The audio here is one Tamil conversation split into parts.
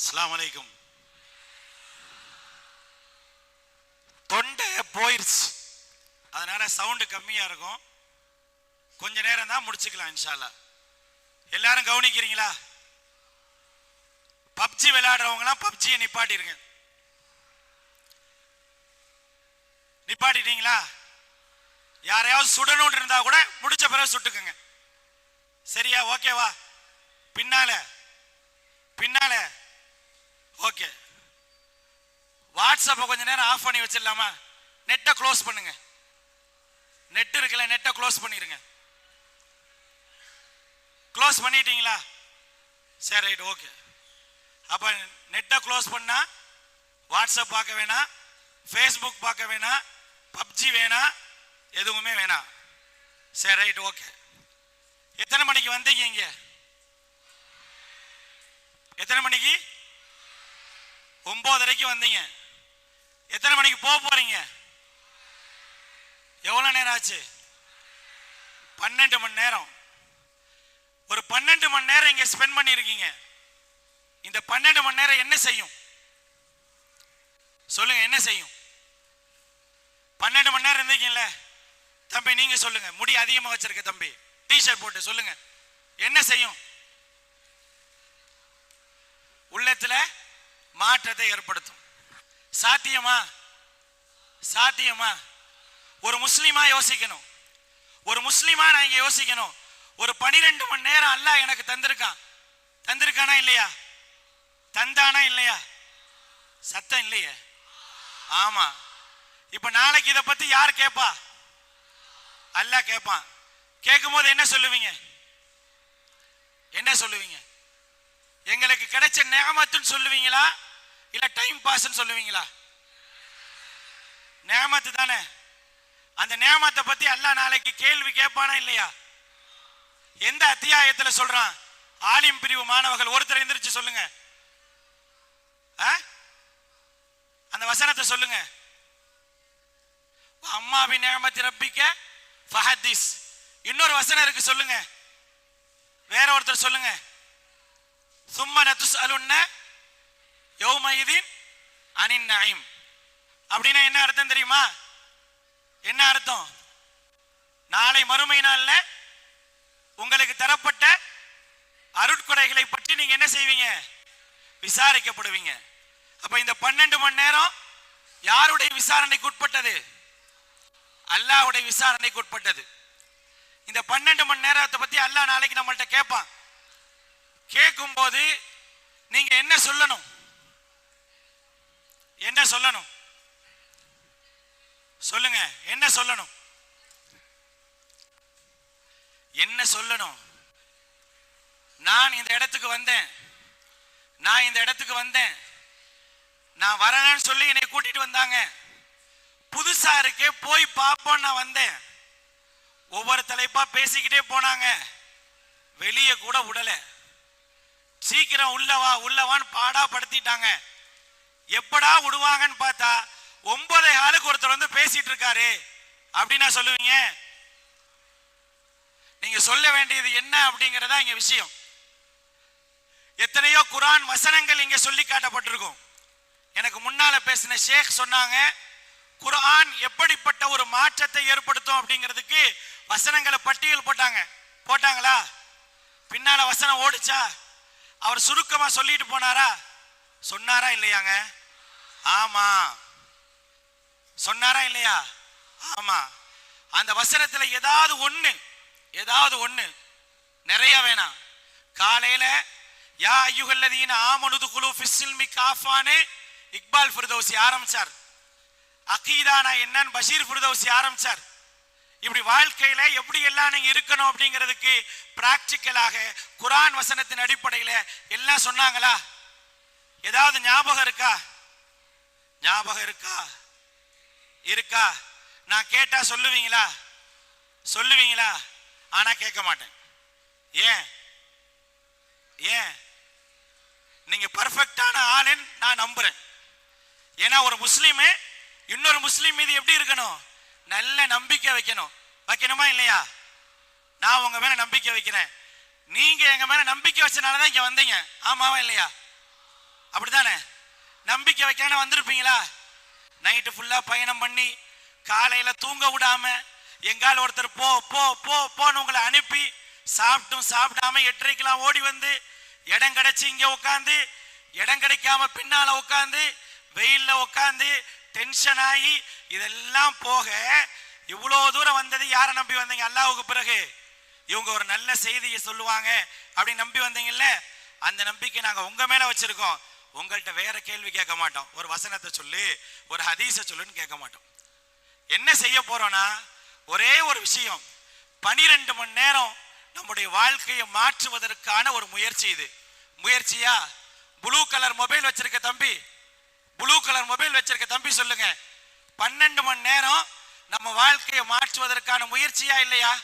அஸ்லாம் வலைக்கும் தொண்டை போயிருச்சு. அதனால சவுண்டு கம்மியா இருக்கும். கொஞ்ச நேரம் தான் முடிச்சுக்கலாம் இன்ஷால்லா எல்லாரும் கவனிக்கிறீங்களா? பப்ஜி விளையாடுறவங்களாம் பப்ஜியை நிப்பாட்டிருங்க. நிப்பாட்டிட்டீங்களா? யாரையாவது சுடணும்னு இருந்தா கூட முடிச்ச பிறகு சுட்டுக்குங்க. சரியா? ஓகேவா? பின்னால. பின்னால. ஓகே வாட்ஸ்அப்பை கொஞ்ச நேரம் ஆஃப் பண்ணி வச்சிடலாமா? நெட்டை க்ளோஸ் பண்ணுங்க. நெட் இருக்குல்ல நெட்டை க்ளோஸ் பண்ணிடுங்க க்ளோஸ் பண்ணிட்டீங்களா? சரி ரைட் ஓகே அப்போ நெட்டை க்ளோஸ் பண்ணா வாட்ஸ்அப் பார்க்க வேணாம் ஃபேஸ்புக் பார்க்க வேணாம் பப்ஜி வேணாம் எதுவுமே வேணாம் சரி ரைட் ஓகே எத்தனை மணிக்கு வந்தீங்க இங்கே? எத்தனை மணிக்கு? ஒன்பதரைக்கு வந்தீங்க. எத்தனை மணிக்கு போக போறீங்க? எவ்வளவு நேரம் ஆச்சு? பன்னெண்டு மணி நேரம். ஒரு பன்னெண்டு மணி நேரம் இங்க ஸ்பெண்ட் பண்ணிருக்கீங்க இந்த பன்னெண்டு மணி நேரம் என்ன செய்யும்? சொல்லுங்க என்ன செய்யும்? பன்னெண்டு மணி நேரம் இருந்திருக்கீங்கள தம்பி நீங்க சொல்லுங்க. முடி அதிகமா வச்சிருக்க தம்பி. டிஷர்ட் போட்டு சொல்லுங்க. என்ன செய்யும்? உள்ளத்துல மாற்றத்தை ஏற்படுத்தும். சாத்தியமா? சாத்தியமா? ஒரு முஸ்லீமா யோசிக்கணும். ஒரு முஸ்லீமா நான் இங்க யோசிக்கணும். ஒரு பனிரெண்டு மணி நேரம் அல்ல எனக்கு தந்திருக்கான். தந்திருக்கானா இல்லையா? தந்தானா இல்லையா? சத்தம் இல்லையே. ஆமா. இப்ப நாளைக்கு இதை பத்தி யார் கேட்பா அல்ல கேட்பான் கேட்கும் போது என்ன சொல்லுவீங்க? என்ன சொல்லுவீங்க? எங்களுக்கு கிடைச்ச நேமத்துன்னு சொல்லுவீங்களா? இல்ல டைம் பாஸ்ன்னு சொல்லுவீங்களா? நேமத்து தானே. அந்த நேமத்தை பத்தி எல்லாம் நாளைக்கு கேள்வி கேட்பானா இல்லையா? எந்த அத்தியாயத்துல சொல்றான்? ஆலிம் பிரிவு மாணவர்கள் ஒருத்தர் எந்திரிச்சு சொல்லுங்க. ஆ? அந்த வசனத்தை சொல்லுங்க. அம்மாபி நேமத்தி ரப்பிக்க ஃபஹதிஸ். இன்னொரு வசனம் இருக்கு சொல்லுங்க. வேற ஒருத்தர் சொல்லுங்க. சும்ம நத்துஸ் அலுன்ன யௌமயிதின் அனின் நயீம். அப்படின்னா என்ன அர்த்தம் தெரியுமா? என்ன அர்த்தம்? நாளை மறுமை நாள்ல உங்களுக்கு தரப்பட்ட அருட்கொடைகளை பற்றி நீங்க என்ன செய்வீங்க? விசாரிக்கப்படுவீங்க. அப்ப இந்த பன்னெண்டு மணி நேரம் யாருடைய விசாரணைக்கு உட்பட்டது? அல்லாஹ்வுடைய விசாரணைக்கு உட்பட்டது. இந்த பன்னெண்டு மணி நேரத்தை பத்தி அல்லாஹ் நாளைக்கு நம்மள்ட்ட கேட்பான். கேட்கும் போது நீங்க என்ன சொல்லணும்? என்ன சொல்லணும்? சொல்லுங்க என்ன சொல்லணும்? என்ன சொல்லணும்? நான் இந்த இடத்துக்கு வந்தேன். நான் இந்த இடத்துக்கு வந்தேன். நான் வரேன்னு சொல்லி என்னை கூட்டிட்டு வந்தாங்க. புதுசா இருக்கே போய் பார்ப்போம் நான் வந்தேன். ஒவ்வொரு தலைப்பா பேசிக்கிட்டே போனாங்க. வெளியே கூட விடலை. சீக்கிரம் உள்ளவா உள்ளவான்னு பாடா படுத்திட்டாங்க. எப்படா விடுவாங்கன்னு பார்த்தா ஒன்பதே ஆளுக்கு ஒருத்தர் வந்து பேசிட்டு இருக்காரு அப்படின்னா சொல்லுவீங்க? நீங்க சொல்ல வேண்டியது என்ன அப்படிங்கறதா இங்க விஷயம். எத்தனையோ குரான் வசனங்கள் இங்க சொல்லி காட்டப்பட்டிருக்கும். எனக்கு முன்னால பேசின ஷேக் சொன்னாங்க குரான் எப்படிப்பட்ட ஒரு மாற்றத்தை ஏற்படுத்தும் அப்படிங்கிறதுக்கு வசனங்களை பட்டியல் போட்டாங்க. போட்டாங்களா? பின்னால வசனம் ஓடிச்சா? அவர் சுருக்கமா சொல்லிட்டு போனாரா? சொன்னாரா இல்லையாங்க? ஆமா. சொன்னாரா இல்லையா? ஆமா. அந்த வசனத்துல ஏதாவது ஒண்ணு ஏதாவது ஒண்ணு நிறைய வேணாம். காலையில யா ஐயுகல்லதீன ஆமனுது குழு ஃபிஸ்ஸில்மி காஃபானு இக்பால் ஃபிர்தௌசி ஆரம்பிச்சார். அகீதானா என்னன்னு பஷீர் ஃபிர்தௌசி ஆரம்பிச்சார். இப்படி வாழ்க்கையில எப்படி எல்லாம் நீங்க இருக்கணும் அப்படிங்கிறதுக்கு பிராக்டிக்கலாக குரான் வசனத்தின் அடிப்படையில எல்லாம் சொன்னாங்களா? ஏதாவது ஞாபகம் இருக்கா? ஞாபகம் இருக்கா? இருக்கா? நான் கேட்டா சொல்லுவீங்களா? சொல்லுவீங்களா? ஆனா கேட்க மாட்டேன். ஏன்? ஏன்? நீங்க பர்ஃபெக்டான ஆளுன்னு நான் நம்புறேன். ஏன்னா ஒரு முஸ்லீமு இன்னொரு முஸ்லீம் மீது எப்படி இருக்கணும்? நல்ல நம்பிக்கை வைக்கணும். வைக்கணுமா இல்லையா? நான் உங்க மேல நம்பிக்கை வைக்கிறேன். நீங்க எங்க மேல நம்பிக்கை வச்சனால தான் இங்க வந்தீங்க. ஆமாவா இல்லையா? அப்படிதானே நம்பிக்கை வைக்காம வந்திருப்பீங்களா? நைட்டு ஃபுல்லா பயணம் பண்ணி காலையில தூங்க விடாம எங்கால ஒருத்தர் போ போ போ போன்னு உங்களை அனுப்பி சாப்பிட்டும் சாப்பிடாம எட்டரைக்கெல்லாம் ஓடி வந்து இடம் கிடைச்சி இங்க உட்காந்து இடம் கிடைக்காம பின்னால உட்காந்து வெயில்ல உட்காந்து டென்ஷன் ஆகி இதெல்லாம் போக இவ்வளோ தூரம் வந்தது யாரை நம்பி வந்தீங்க? அல்லாவுக்கு பிறகு. இவங்க ஒரு நல்ல செய்தியை சொல்லுவாங்க அப்படின்னு நம்பி வந்தீங்கல்ல? அந்த நம்பிக்கை நாங்கள் உங்க மேல வச்சுருக்கோம். உங்கள்கிட்ட வேற கேள்வி கேட்க மாட்டோம். ஒரு வசனத்தை சொல்லு ஒரு ஹதீஸை சொல்லுன்னு கேட்க மாட்டோம். என்ன செய்ய போகிறோன்னா ஒரே ஒரு விஷயம். பனிரெண்டு மணி நேரம் நம்முடைய வாழ்க்கையை மாற்றுவதற்கான ஒரு முயற்சி இது. முயற்சியா? ப்ளூ கலர் மொபைல் வச்சிருக்க தம்பி. ப்ளூ கலர் மொபைல் வச்சிருக்க தம்பி சொல்லுங்க. பன்னெண்டு மணி நேரம் நம்ம வாழ்க்கையை மாற்றுவதற்கான முயற்சியா இல்லையா?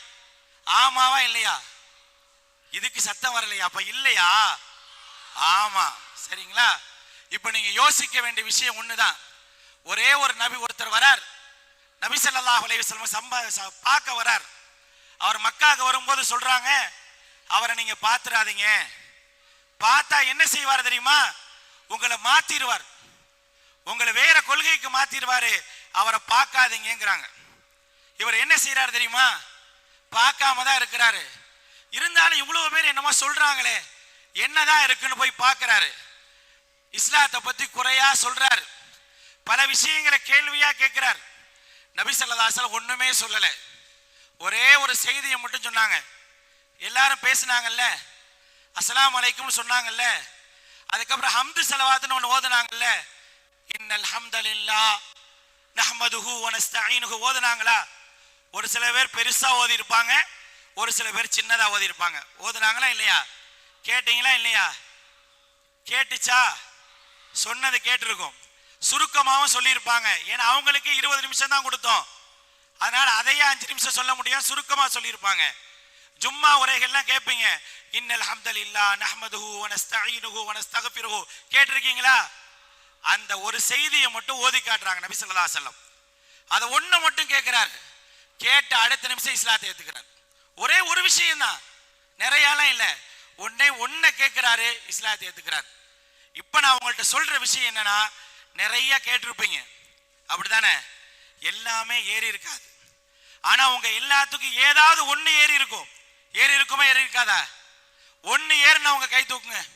ஆமாவா இல்லையா? இதுக்கு சத்தம் வரலையா? அப்ப இல்லையா? ஆமா. சரிங்களா? இப்ப நீங்க யோசிக்க வேண்டிய விஷயம் ஒண்ணுதான். ஒரே ஒரு நபி ஒருத்தர் வரார். நபி ஸல்லல்லாஹு அலைஹி சம்ப ச- பார்க்க வரார். அவர் மக்காவுக்கு வரும்போது சொல்றாங்க அவரை நீங்க பாத்துறாதீங்க. பார்த்தா என்ன செய்வார் தெரியுமா? உங்களை மாத்திடுவார் உங்களை வேற கொள்கைக்கு மாத்திடுவாரு அவரை பார்க்காதீங்கிறாங்க இவர் என்ன செய்யறாரு தெரியுமா? பார்க்காம தான் இருக்கிறாரு. இருந்தாலும் இவ்வளவு பேர் என்னமோ சொல்றாங்களே என்னதான் இருக்குன்னு போய் பார்க்கிறாரு. இஸ்லாத்தை பத்தி குறையா சொல்றாரு. பல விஷயங்களை கேள்வியா கேட்கிறார். நபி ஸல்லல்லாஹு ஒண்ணுமே சொல்லல. ஒரே ஒரு செய்தியை மட்டும் சொன்னாங்க. எல்லாரும் பேசினாங்கல்ல? அஸ்லாம் அலைக்கும் சொன்னாங்கல்ல? அதுக்கப்புறம் ஹம்து செலவாத்துன்னு ஒன்று ஓதுனாங்கல்ல? இன்னல் ஹம்தலில்லா நஹமதுஹு வ ஓதுனாங்களா? ஒரு சில பேர் பெருசா ஓதி இருப்பாங்க ஒரு சில பேர் சின்னதா ஓதி இருப்பாங்க ஓதுனாங்களா இல்லையா? கேட்டீங்களா இல்லையா? கேட்டுச்சா? சொன்னது கேட்டிருக்கும். சுருக்கமாவும் சொல்லியிருப்பாங்க. ஏன்னா அவங்களுக்கு இருபது நிமிஷம் தான் கொடுத்தோம். அதனால அதையே அஞ்சு நிமிஷம் சொல்ல முடியும். சுருக்கமா சொல்லியிருப்பாங்க. ஜும்மா உரைகள்லாம் கேட்பீங்க. இன்னல் ஹம்தலில்லா இல்லா வ நஸ்தஈனுஹு வ கேட்டிருக்கீங்களா? அந்த ஒரு செய்தியை மட்டும் ஓதி காட்டுறாங்க நபி சொல்லா செல்லம் அதை ஒண்ணு மட்டும் கேட்கிறாரு கேட்ட அடுத்த நிமிஷம் இஸ்லாத்தை ஏற்றுக்கிறார் ஒரே ஒரு விஷயம் தான் இல்லை. இல்ல ஒன்னே ஒன்றை கேட்கிறாரு இஸ்லாத்தை ஏற்றுக்கிறார் இப்ப நான் உங்கள்ட்ட சொல்ற விஷயம் என்னன்னா நிறைய கேட்டிருப்பீங்க. அப்படிதானே எல்லாமே ஏறி இருக்காது. ஆனா உங்கள் எல்லாத்துக்கும் ஏதாவது ஒண்ணு ஏறி இருக்கும். ஏறி இருக்குமா ஏறி இருக்காதா? ஒண்ணு ஏறினவங்க கை தூக்குங்க.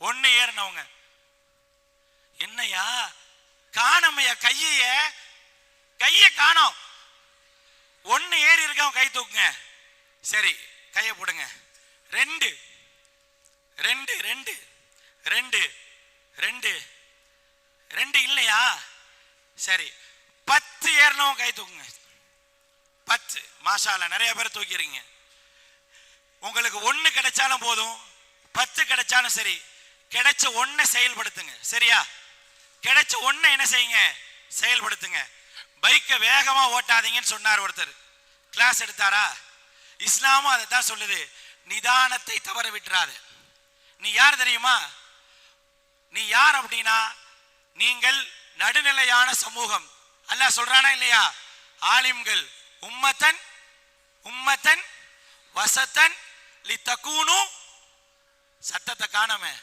ஒண்ணு ஏறினவங்க. என்னையா? காணமையா கைய கைய காணோம். ஒன்னு ஏறி இருக்கவன் கை தூக்குங்க. சரி கையை போடுங்க. ரெண்டு. ரெண்டு ரெண்டு. ரெண்டு. ரெண்டு. ரெண்டு இல்லையா? சரி பத்து ஏறினவன் கை தூக்குங்க. பத்து. மாஷால நிறைய பேர் தூக்கிறீங்க உங்களுக்கு ஒன்று கிடைச்சாலும் போதும் பத்து கிடைச்சாலும் சரி கிடைச்ச ஒன்றை செயல்படுத்துங்க. சரியா? கிடைச்ச ஒன்றை என்ன செய்யுங்க? செயல்படுத்துங்க. பைக்கை வேகமா ஓட்டாதீங்கன்னு சொன்னார் ஒருத்தர். கிளாஸ் எடுத்தாரா? இஸ்லாமும் அதை தான் சொல்லுது. நிதானத்தை தவற விட்டுறாது. நீ யார் தெரியுமா? நீ யார் அப்படின்னா நீங்கள் நடுநிலையான சமூகம். அல்ல சொல்றானா இல்லையா? ஆலிம்கள். உம்மத்தன் உம்மத்தன் வசத்தன் லி தக்கூனு சத்தத்தை காணமே.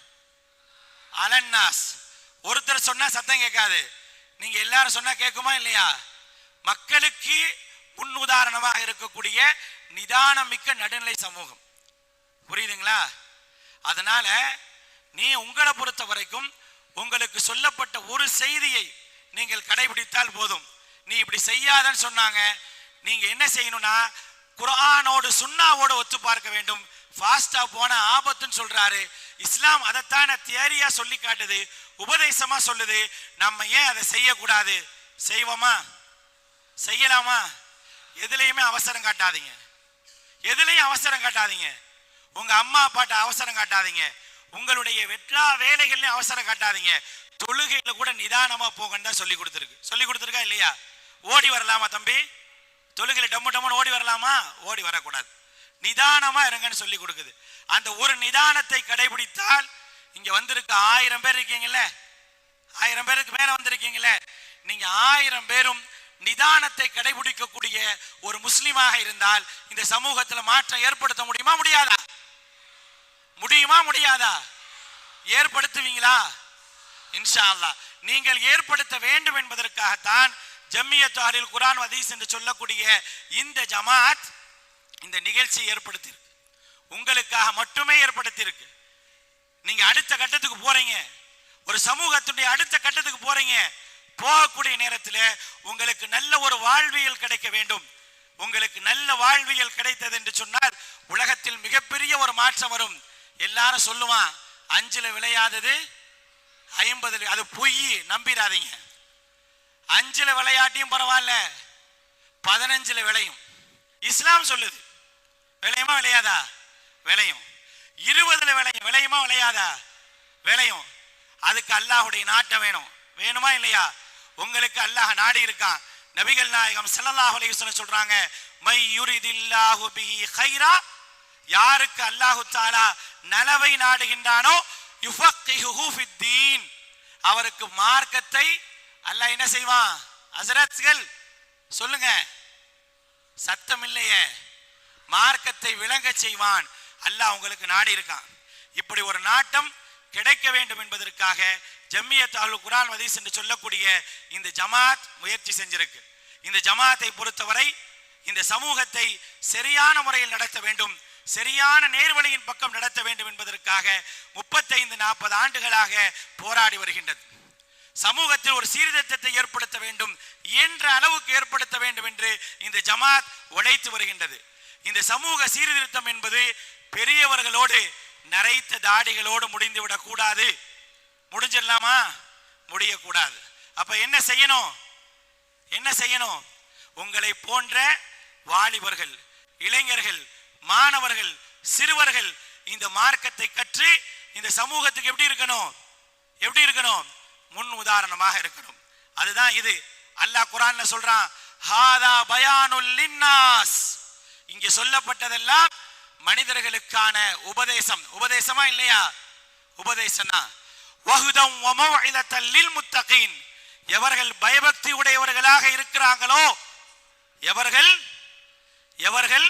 அலன்னாஸ். ஒருத்தர் சொன்னா சத்தம் கேட்காது. நீங்க எல்லாரும் சொன்னா கேட்குமா இல்லையா? மக்களுக்கு முன் உதாரணமாக இருக்கக்கூடிய நிதானமிக்க நடுநிலை சமூகம். புரியுதுங்களா? அதனால நீ உங்களை பொறுத்த வரைக்கும் உங்களுக்கு சொல்லப்பட்ட ஒரு செய்தியை நீங்கள் கடைபிடித்தால் போதும். நீ இப்படி செய்யாதன்னு சொன்னாங்க. நீங்க என்ன செய்யணும்னா குரானோடு சுண்ணாவோடு ஒத்து பார்க்க வேண்டும். ஃபாஸ்டா போன ஆபத்துன்னு சொல்றாரு. இஸ்லாம் அதைத்தான தியரியா சொல்லி காட்டுது உபதேசமா சொல்லுது. நம்ம ஏன் அதை செய்யக்கூடாது? செய்வோமா? செய்யலாமா? எதுலையுமே அவசரம் காட்டாதீங்க. எதுலையும் அவசரம் காட்டாதீங்க. உங்க அம்மா அப்பாட்ட அவசரம் காட்டாதீங்க. உங்களுடைய வெற்றா வேலைகள்லயும் அவசரம் காட்டாதீங்க. தொழுகையில கூட நிதானமா போகன்னு தான் சொல்லி கொடுத்துருக்கு. சொல்லி கொடுத்துருக்கா இல்லையா? ஓடி வரலாமா தம்பி? தொழுகையில டம்மு டம்முன்னு ஓடி வரலாமா? ஓடி வரக்கூடாது. நிதானமா இருங்கன்னு சொல்லி கொடுக்குது. அந்த ஒரு நிதானத்தை கடைபிடித்தால் இங்க வந்திருக்க ஆயிரம் பேர் இருக்கீங்கல்ல? ஆயிரம் பேருக்கு மேல வந்திருக்கீங்களே நீங்க ஆயிரம் பேரும் நிதானத்தை கடைபிடிக்கக்கூடிய ஒரு முஸ்லிமாக இருந்தால் இந்த சமூகத்துல மாற்றம் ஏற்படுத்த முடியுமா முடியாதா? முடியுமா முடியாதா? ஏற்படுத்துவீங்களா? இன்ஷா அல்லாஹ் நீங்கள் ஏற்படுத்த வேண்டும் என்பதற்காகத்தான் ஜம்மியத் குரான் குர்ஆன் ஹதீஸ் என்று சொல்லக்கூடிய இந்த ஜமாத் இந்த நிகழ்ச்சியை ஏற்படுத்தியிருக்கு. உங்களுக்காக மட்டுமே ஏற்படுத்தியிருக்கு. நீங்க அடுத்த கட்டத்துக்கு போறீங்க. ஒரு சமூகத்துடைய அடுத்த கட்டத்துக்கு போறீங்க. போகக்கூடிய நேரத்தில் உங்களுக்கு நல்ல ஒரு வாழ்வியல் கிடைக்க வேண்டும். உங்களுக்கு நல்ல வாழ்வியல் கிடைத்தது என்று சொன்னால் உலகத்தில் மிகப்பெரிய ஒரு மாற்றம் வரும். எல்லாரும் சொல்லுவான் அஞ்சுல விளையாதது ஐம்பதுல அது பொய் நம்பிடாதீங்க அஞ்சுல விளையாட்டியும் பரவாயில்ல பதினஞ்சுல விளையும். இஸ்லாம் சொல்லுது. விளையுமா விளையாதா விளையும் இருபதுல விளையும் விளையுமா விளையாதா விளையும் அதுக்கு அல்லாஹுடைய நாட்டம் வேணும். வேணுமா இல்லையா? உங்களுக்கு அல்லாஹ் நாடி இருக்கான். நபிகள் நாயகம் ஸல்லல்லாஹு அலைஹி சொல்றாங்க மை யுரிதில்லாஹு பிஹி கைரா. யாருக்கு அல்லாஹு தாலா நலவை நாடுகின்றானோ யுஃபக்கிஹு ஃபித்தீன். அவருக்கு மார்க்கத்தை அல்லாஹ் என்ன செய்வான்? ஹஸரத்கள் சொல்லுங்க. சத்தம் இல்லையே. மார்க்கத்தை விளங்கச் செய்வான். அல்லாஹ் உங்களுக்கு நாடி இருக்கான். இப்படி ஒரு நாட்டம் கிடைக்க வேண்டும் என்பதற்காக ஜம்மியத் அல் குரான் வதீஸ் என்று சொல்லக்கூடிய இந்த ஜமாத் முயற்சி செஞ்சிருக்கு. இந்த ஜமாத்தை பொறுத்தவரை இந்த சமூகத்தை சரியான முறையில் நடத்த வேண்டும். சரியான நேர்வழியின் பக்கம் நடத்த வேண்டும் என்பதற்காக முப்பத்தைந்து நாற்பது ஆண்டுகளாக போராடி வருகின்றது. சமூகத்தில் ஒரு சீர்திருத்தத்தை ஏற்படுத்த வேண்டும் என்ற அளவுக்கு ஏற்படுத்த வேண்டும் என்று இந்த ஜமாத் உழைத்து வருகின்றது. இந்த சமூக சீர்திருத்தம் என்பது பெரியவர்களோடு நரைத்த தாடிகளோடு முடிந்து விடக்கூடாது. முடிஞ்சிடலாமா? முடியக்கூடாது. அப்ப என்ன செய்யணும்? என்ன செய்யணும்? உங்களை போன்ற வாலிபர்கள் இளைஞர்கள் மாணவர்கள் சிறுவர்கள் இந்த மார்க்கத்தை கற்று இந்த சமூகத்துக்கு எப்படி இருக்கணும்? எப்படி இருக்கணும்? முன் உதாரணமாக இருக்கணும். அதுதான் இது. அல்லாஹ் குரான்ல சொல்றான் ஹாதா பயானுல் லின்னாஸ். இங்கே சொல்லப்பட்டதெல்லாம் மனிதர்களுக்கான உபதேசம். உபதேசமா இல்லையா? உபதேசனா வகுதம் வமௌஇதத்தல் முத்தகின். எவர்கள் பயபக்தி உடையவர்களாக இருக்கிறாங்களோ எவர்கள் எவர்கள்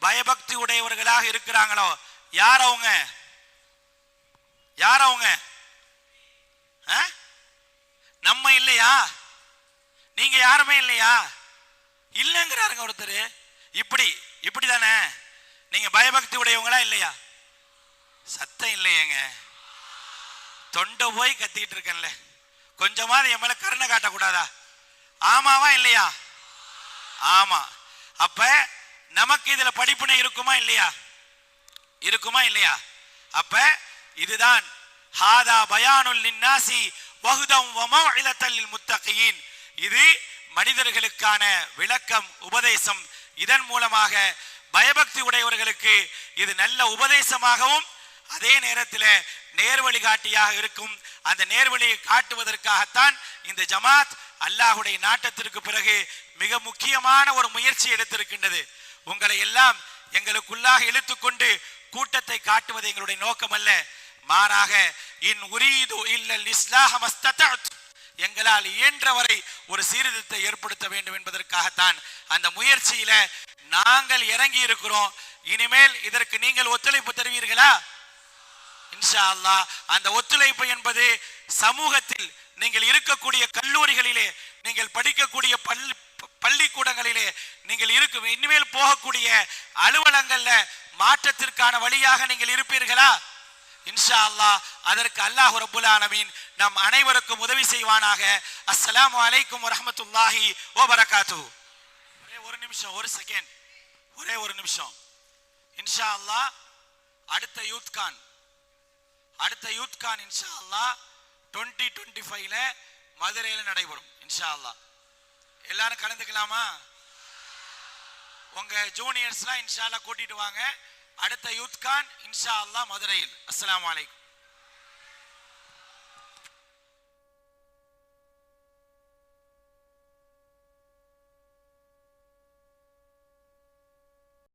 பயபக்தி உடையவர்களாக இருக்கிறாங்களோ யார் அவங்க? யார் அவங்க? நம்ம இல்லையா? நீங்க யாருமே இல்லையா? இல்லைங்கிறாருங்க ஒருத்தர். இப்படி இப்படி தானே நீங்க பயபக்தி உடையவங்களா இல்லையா? சத்தம் இல்லையேங்க. தொண்டை போய் கத்திக்கிட்டு இருக்கேன்ல. கொஞ்சமாவது என் மேல கருணை காட்டக்கூடாதா? ஆமாவா இல்லையா? ஆமா. அப்ப நமக்கு இதுல படிப்பினை இருக்குமா இல்லையா? இருக்குமா இல்லையா? அப்ப இதுதான். ஹாதா பயானுல் நின்னாசி பகுதம் வமௌஇதத்தல் லில் இது மனிதர்களுக்கான விளக்கம் உபதேசம் இதன் மூலமாக பயபக்தி உடையவர்களுக்கு இது நல்ல உபதேசமாகவும் அதே நேரத்தில் நேர்வழி காட்டியாக இருக்கும். அந்த நேர்வழியை காட்டுவதற்காகத்தான் இந்த ஜமாத் அல்லாஹுடைய நாட்டத்திற்கு பிறகு மிக முக்கியமான ஒரு முயற்சி எடுத்திருக்கின்றது. உங்களை எல்லாம் எங்களுக்குள்ளாக இழுத்துக்கொண்டு கூட்டத்தை காட்டுவது எங்களுடைய நோக்கம் அல்ல மாறாக இன் உரீது இல்லல் இஸ்லாஹ எங்களால் இயன்றவரை ஒரு சீர்திருத்தத்தை ஏற்படுத்த வேண்டும் என்பதற்காகத்தான் அந்த முயற்சியில நாங்கள் இறங்கி இருக்கிறோம். இனிமேல் இதற்கு நீங்கள் ஒத்துழைப்பு தருவீர்களா? இன்ஷா அல்லாஹ் அந்த ஒத்துழைப்பு என்பது சமூகத்தில் நீங்கள் இருக்கக்கூடிய கல்லூரிகளிலே நீங்கள் படிக்கக்கூடிய பள்ளி பள்ளிக்கூடங்களிலே நீங்கள் இருக்கும் இனிமேல் போகக்கூடிய அலுவலங்கள்ல மாற்றத்திற்கான வழியாக நீங்கள் இருப்பீர்களா? இன்ஷா அல்லாஹ் அதற்கு அல்லாஹ் ரப்புல் ஆலமீன் நம் அனைவருக்கும் உதவி செய்வானாக. அஸ்லாம் வலைக்கும் வரமத்துல்லாஹி வ ஒரே ஒரு நிமிஷம் ஒரு செகண்ட். ஒரே ஒரு நிமிஷம். இன்ஷா அல்லாஹ் அடுத்த யூத் கான். அடுத்த யூத் கான் இன்ஷா அல்லாஹ் டுவெண்ட்டி டுவெண்ட்டி ஃபைவ்ல மதுரையில் நடைபெறும் இன்ஷா அல்லாஹ் எல்லாரும் கலந்துக்கலாமா? உங்க ஜூனியர்ஸ்லாம் இன்ஷா அல்லாஹ் கூட்டிட்டு வாங்க. அடுத்த யூத் கான் இன்ஷா அல்லாஹ் மதுரையில். அஸ்லாம் அலைக்கும்.